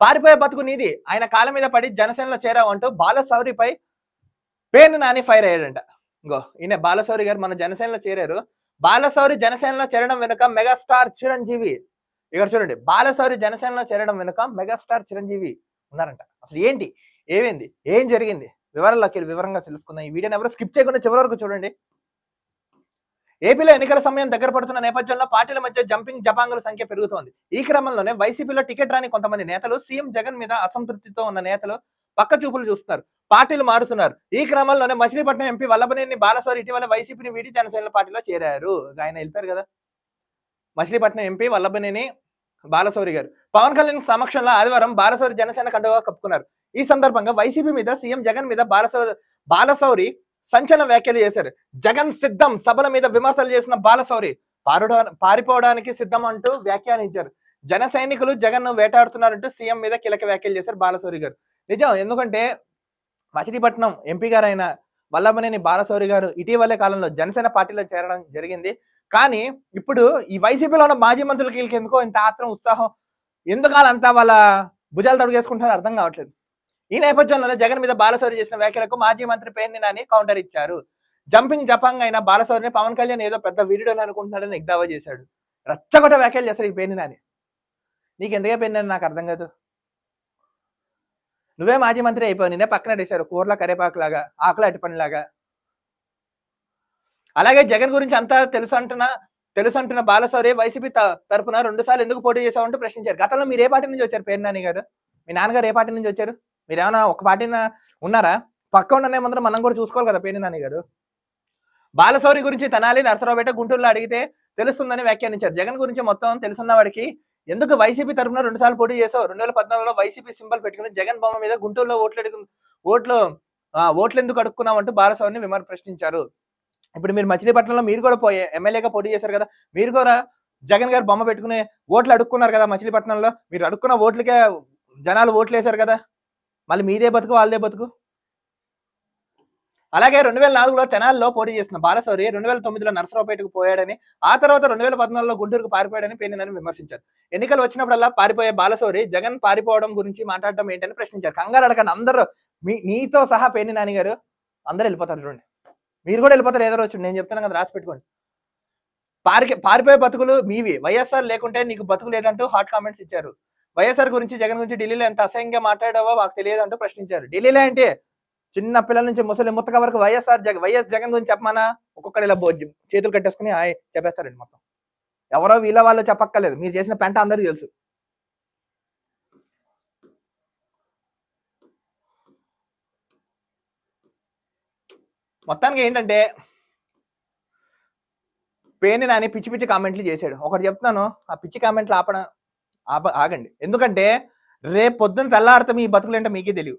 పారిపోయే బతుకు నీది. ఆయన కాళ్ళ మీద పడి జనసేనలో చేరావంటూ బాలశౌరిపై పేరు నాని ఫైర్ అయ్యాడంట. ఇంకో ఈయన బాలశౌరి గారు మన జనసేనలో చేరారు. బాలశౌరి జనసేనలో చేరడం వెనుక మెగాస్టార్ చిరంజీవి ఇక్కడ చూడండి బాలశౌరి జనసేనలో చేరడం వెనుక మెగాస్టార్ చిరంజీవి ఉన్నారంట. అసలు ఏంటి? ఏమైంది? ఏం జరిగింది? వివరాల్లోకి వివరంగా తెలుసుకుందాం. ఈ వీడియోని ఎవరు స్కిప్ చేయకుండా చివరి వరకు చూడండి. ఏపీలో ఎన్నికల సమయం దగ్గర పడుతున్న నేపథ్యంలో పార్టీల మధ్య జంపింగ్ జపాంగుల సంఖ్య పెరుగుతోంది. ఈ క్రమంలోనే వైసీపీలో టికెట్ రాని కొంతమంది నేతలు సీఎం జగన్ మీద అసంతృప్తితో ఉన్న నేతలు పక్క చూపులు చూస్తున్నారు. పార్టీలు మారుతున్నారు. ఈ క్రమంలోనే మచిలీపట్నం ఎంపీ వల్లభనేని బాలసోరి ఇటీవల వైసీపీని వీడి జనసేన పార్టీలో చేరారు. ఆయన వెళ్ళిపోయారు కదా. మచిలీపట్నం ఎంపీ వల్లభనేని బాలశౌరి గారు. పవన్ కళ్యాణ్ సమక్షంలో ఆదివారం బాలశౌరి జనసేన కండువా కప్పుకున్నారు. ఈ సందర్భంగా వైసీపీ మీద సీఎం జగన్ మీద బాలశౌరి బాలశౌరి సంచలన వ్యాఖ్యలు చేశారు. జగన్ సిద్ధం సభల మీద విమర్శలు చేసిన బాలశౌరి పారుడా పారిపోవడానికి సిద్ధం అంటూ వ్యాఖ్యానించారు. జన సైనికులు జగన్ను వేటాడుతున్నారంటూ సీఎం మీద కీలక వ్యాఖ్యలు చేశారు బాలశౌరి గారు. నిజం ఎందుకంటే మచిలీపట్నం ఎంపీ గారైన వల్లభనేని బాలశౌరి గారు ఇటీవలే కాలంలో జనసేన పార్టీలో చేరడం జరిగింది. కానీ ఇప్పుడు ఈ వైసీపీలో ఉన్న మాజీ మంత్రులకి వీళ్ళకి ఎందుకో ఇంత ఆత్రం ఉత్సాహం ఎందుకు అంతా వాళ్ళ భుజాలు తడుగేసుకుంటారో అర్థం కావట్లేదు. ఈ నేపథ్యంలోనే జగన్ మీద బాలశౌరి చేసిన వ్యాఖ్యలకు మాజీ మంత్రి పేర్ని నాని కౌంటర్ ఇచ్చారు. జంపింగ్ జపాంగ్ అయిన బాలశౌరిని పవన్ కళ్యాణ్ ఏదో పెద్ద వీడియోలు అనుకుంటున్నాడని ఎగ్దావా చేశాడు. రచ్చగొట్ట వ్యాఖ్యలు చేస్తాడు ఈ పేర్ని నాని. నీకు ఎందుకే పేర్ని నాకు అర్థం కాదు? నువ్వే మాజీ మంత్రి అయిపోయావు నిన్నే పక్కన వేశారు కూరల కరేపాకు లాగా ఆకుల అటుపనిలాగా అలాగే జగన్ గురించి అంతా తెలుసు అంటున్నా తెలుసు అంటున్న బాలశౌరి వైసీపీ త- తరపున రెండు సార్లు ఎందుకు పోటీ చేశావంటూ ప్రశ్నించారు. గతంలో మీరు ఏ పార్టీ నుంచి వచ్చారు పేరు నాని గారు? మీ నాన్నగారు ఏ పార్టీ నుంచి వచ్చారు? మీరు ఏమైనా ఒక పార్టీన ఉన్నారా? పక్క ఉండనే ముందర మనం కూడా చూసుకోవాలి కదా పేరు నాని గారు. బాలశౌరి గురించి తెనాలి నరసరావుపేట గుంటూరులో అడిగితే తెలుస్తుందని వ్యాఖ్యానించారు. జగన్ గురించి మొత్తం తెలుసున్న వాడికి ఎందుకు వైసీపీ తరపున రెండు సార్లు పోటీ చేసావు రెండు వేల పద్నాలుగులో వైసీపీ సింబల్ పెట్టుకుని జగన్ బొమ్మ మీద గుంటూరులో ఓట్లు అడుగు ఓట్లు ఓట్లు ఎందుకు అడుక్కున్నావు అంటూ బాలశౌరిని విమర్శ ప్రశ్నించారు. ఇప్పుడు మీరు మచిలీపట్నంలో మీరు కూడా పోయే ఎమ్మెల్యేగా పోటీ చేశారు కదా మీరు కూడా జగన్ గారు బొమ్మ పెట్టుకుని ఓట్లు అడుక్కున్నారు కదా మచిలీపట్నంలో. మీరు అడుక్కున్న ఓట్లకే జనాలు ఓట్లు వేశారు కదా. మళ్ళీ మీదే బతుకు వాళ్ళదే బతుకు? అలాగే రెండు వేల నాలుగులో తెనాల్లో పోటీ చేసిన బాలశౌరి రెండు వేల తొమ్మిదిలో నరసరావుపేటకు పోయాడని ఆ తర్వాత రెండు వేల పద్నాలుగులో గుంటూరుకు పారిపోయాడని పేర్నినని విమర్శించారు. ఎన్నికలు వచ్చినప్పుడల్లా పారిపోయే బాలశౌరి జగన్ పారిపోవడం గురించి మాట్లాడడం ఏంటని ప్రశ్నించారు. కంగారు అడగండి అందరూ మీ నీతో సహా పేర్ని నాని గారు అందరూ వెళ్ళిపోతారు చూడండి. మీరు కూడా వెళ్ళిపోతారు ఏదో రోజు నేను చెప్తాను కదా రాసి పెట్టుకోండి. పారి పారిపోయే బతుకులు మీవి. వైఎస్ఆర్ లేకుంటే నీకు బతుకు లేదంటూ హాట్ కామెంట్స్ ఇచ్చారు. వైఎస్ఆర్ గురించి జగన్ గురించి ఢిల్లీలో ఎంత అసహ్యంగా మాట్లాడావో మాకు తెలియదు అంటూ ప్రశ్నించారు. ఢిల్లీలో అంటే చిన్న పిల్లల నుంచి ముసలి ముత్తక వరకు వైఎస్ఆర్ జగన్ వైఎస్ జగన్ గురించి చెప్పమన్నా ఒక్కొక్కరు ఇలా చేతులు కట్టేసుకుని హాయ్ చెప్పేస్తారండి మొత్తం. ఎవరో వీళ్ళ వాళ్ళు చెప్పక్కర్లేదు. మీరు చేసిన పెంట అందరికీ తెలుసు. మొత్తానికి ఏంటంటే పేని నాని పిచ్చి పిచ్చి కామెంట్లు చేశాడు. ఒకటి చెప్తున్నాను ఆ పిచ్చి కామెంట్లు ఆపడం ఆగండి. ఎందుకంటే రేపు పొద్దున తెల్లారితే మీ బతుకులేంటో మీకే తెలియదు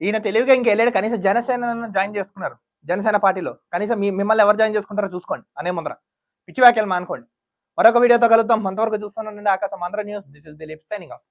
ఈయన తెలివిగా ఇంకెళ్ళాడు కనీసం జనసేన జాయిన్ చేసుకున్నారు. జనసేన పార్టీలో. కనీసం మీ మిమ్మల్ని ఎవరు జాయిన్ చేసుకుంటారో చూసుకోండి. అనే ముందర. పిచ్చి వ్యాఖ్యలు మానుకోండి. మరొక వీడియోతో కలుద్దాం. అంతవరకు చూస్తున్నానండి Aakasam Andhra news. This is Dilip signing off.